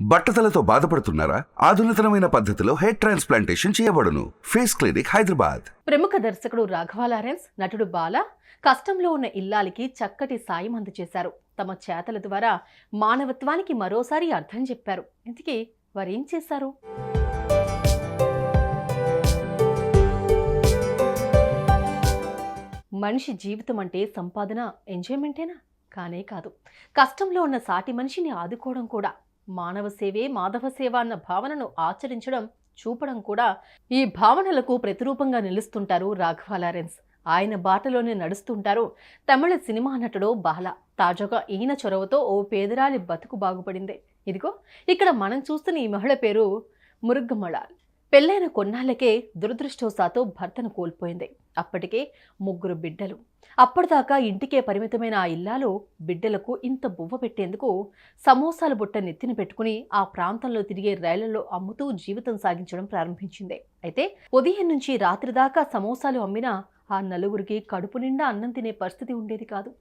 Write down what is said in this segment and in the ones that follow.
బట్టతలతో బాధపడుతున్నారా? ఆధునితనమైన పద్ధతిలో హెయిర్ ట్రాన్స్ప్లాంటేషన్ చేయబడును. Face clinic Hyderabad. ప్రముఖ దర్శకుడు రాఘవ లారెన్స్ నటుడు బాల కష్టంలో ఉన్న ఇల్లాలికి చక్కటి సాయం అందజేశారు. తమ చేతల ద్వారా మానవత్వానికి మరోసారి అర్థం చెప్పారు. ఇంతకీ వారేం చేశారు? మనిషి జీవితం అంటే సంపాదన ఎంజాయ్మెంటేనా? కానే కాదు. కష్టంలో ఉన్న సాటి మనిషిని ఆదుకోవడం కూడా. మానవ సేవే మాధవ సేవ అన్న భావనను ఆచరించడం చూపడం కూడా ఈ భావనలకు ప్రతిరూపంగా నిలుస్తుంటారు రాఘవ లారెన్స్. ఆయన బాటలోనే నడుస్తుంటారు తమిళ సినిమా నటుడు బాల. తాజాగా ఈయన చొరవతో ఓ పేదరాలి బతుకు బాగుపడింది. ఇదిగో ఇక్కడ మనం చూస్తున్న ఈ మహిళ పేరు మురుగ్గమళాల్ పెళ్ళైన కొన్నాళ్ళకే దురదృష్టవశాత్తు భర్తను కోల్పోయింది. అప్పటికే ముగ్గురు బిడ్డలు. అప్పటిదాకా ఇంటికే పరిమితమైన ఆ ఇల్లాలు బిడ్డలకు ఇంత బువ్వ పెట్టేందుకు సమోసాల బుట్ట నెత్తిన పెట్టుకుని ఆ ప్రాంతంలో తిరిగే రైళ్ళలో అమ్ముతూ జీవితం సాగించడం ప్రారంభించింది. అయితే ఉదయం నుంచి రాత్రి దాకా సమోసాలు అమ్మినా ఆ నలుగురికి కడుపు నిండా అన్నం తినే పరిస్థితి ఉండేది కాదు.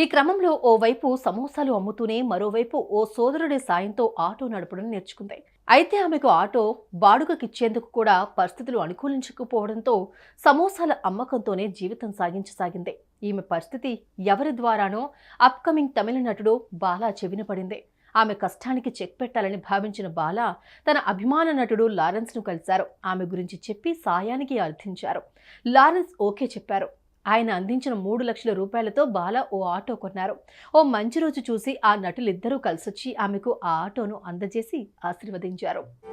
ఈ క్రమంలో ఓవైపు సమోసాలు అమ్ముతూనే మరోవైపు ఓ సోదరుడి సాయంతో ఆటో నడపడం నేర్చుకుంది. అయితే ఆమెకు ఆటో బాడుగకిచ్చేందుకు కూడా పరిస్థితులు అనుకూలించకపోవడంతో సమోసాల అమ్మకంతోనే జీవితం సాగించసాగింది. ఈమె పరిస్థితి ఎవరి ద్వారానో అప్కమింగ్ తమిళ నటుడు బాలా చెవిన పడింది. ఆమె కష్టానికి చెక్ పెట్టాలని భావించిన బాలా తన అభిమాన నటుడు లారెన్స్ను కలిశారు. ఆమె గురించి చెప్పి సాయానికి అర్థించారు. లారెన్స్ ఓకే చెప్పారు. ఆయన అందించిన మూడు లక్షల రూపాయలతో బాల ఓ ఆటో కొన్నారు. ఓ మంచి రోజు చూసి ఆ నటులిద్దరూ కలిసొచ్చి ఆమెకు ఆ ఆటోను అందజేసి ఆశీర్వదించారు.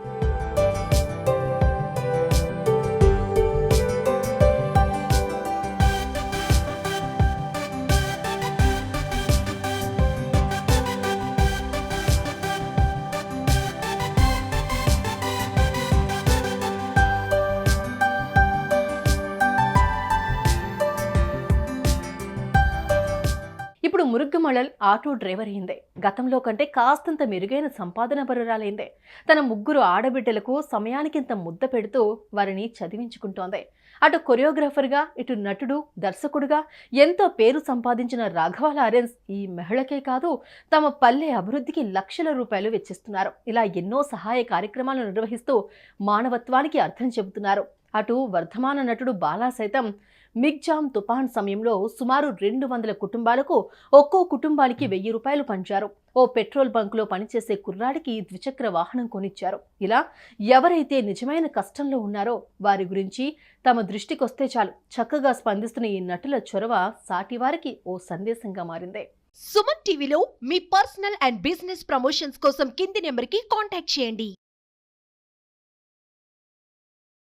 మురుగ్గమళల్ ఆటో డ్రైవర్ అయిందే. గతంలో కంటే కాస్తంత మెరుగైన సంపాదన పరురాలైందే. తన ముగ్గురు ఆడబిడ్డలకు సమయానికింత ముద్ద పెడుతూ వారిని చదివించుకుంటోంది. అటు కొరియోగ్రాఫర్గా ఇటు నటుడు దర్శకుడుగా ఎంతో పేరు సంపాదించిన రాఘవ లారెన్స్ ఈ మహిళకే కాదు తమ పల్లె అభివృద్ధికి లక్షల రూపాయలు వెచ్చిస్తున్నారు. ఇలా ఎన్నో సహాయ కార్యక్రమాలు నిర్వహిస్తూ మానవత్వానికి అర్థం చెబుతున్నారు. అటు వర్ధమాన నటుడు బాలా సైతం మిగ్జామ్ తుపాన్ సమయంలో సుమారు రెండు వందల కుటుంబాలకు ఒక్కో కుటుంబానికి వెయ్యి రూపాయలు పంచారు. ఓ పెట్రోల్ బంకులో పనిచేసే కుర్రాడికి ద్విచక్ర వాహనం కొనిచ్చారు. ఇలా ఎవరైతే నిజమైన కష్టంలో ఉన్నారో వారి గురించి తమ దృష్టికొస్తే చాలు. చక్కగా స్పందిస్తున్న ఈ నటుల చొరవ సాటివారికి ఓ సందేశంగా మారింది. సుమన్ టీవీలో మీ పర్సనల్ అండ్ బిజినెస్ ప్రమోషన్స్ కోసం కింది నెంబర్కి కాంటాక్ట్ చేయండి.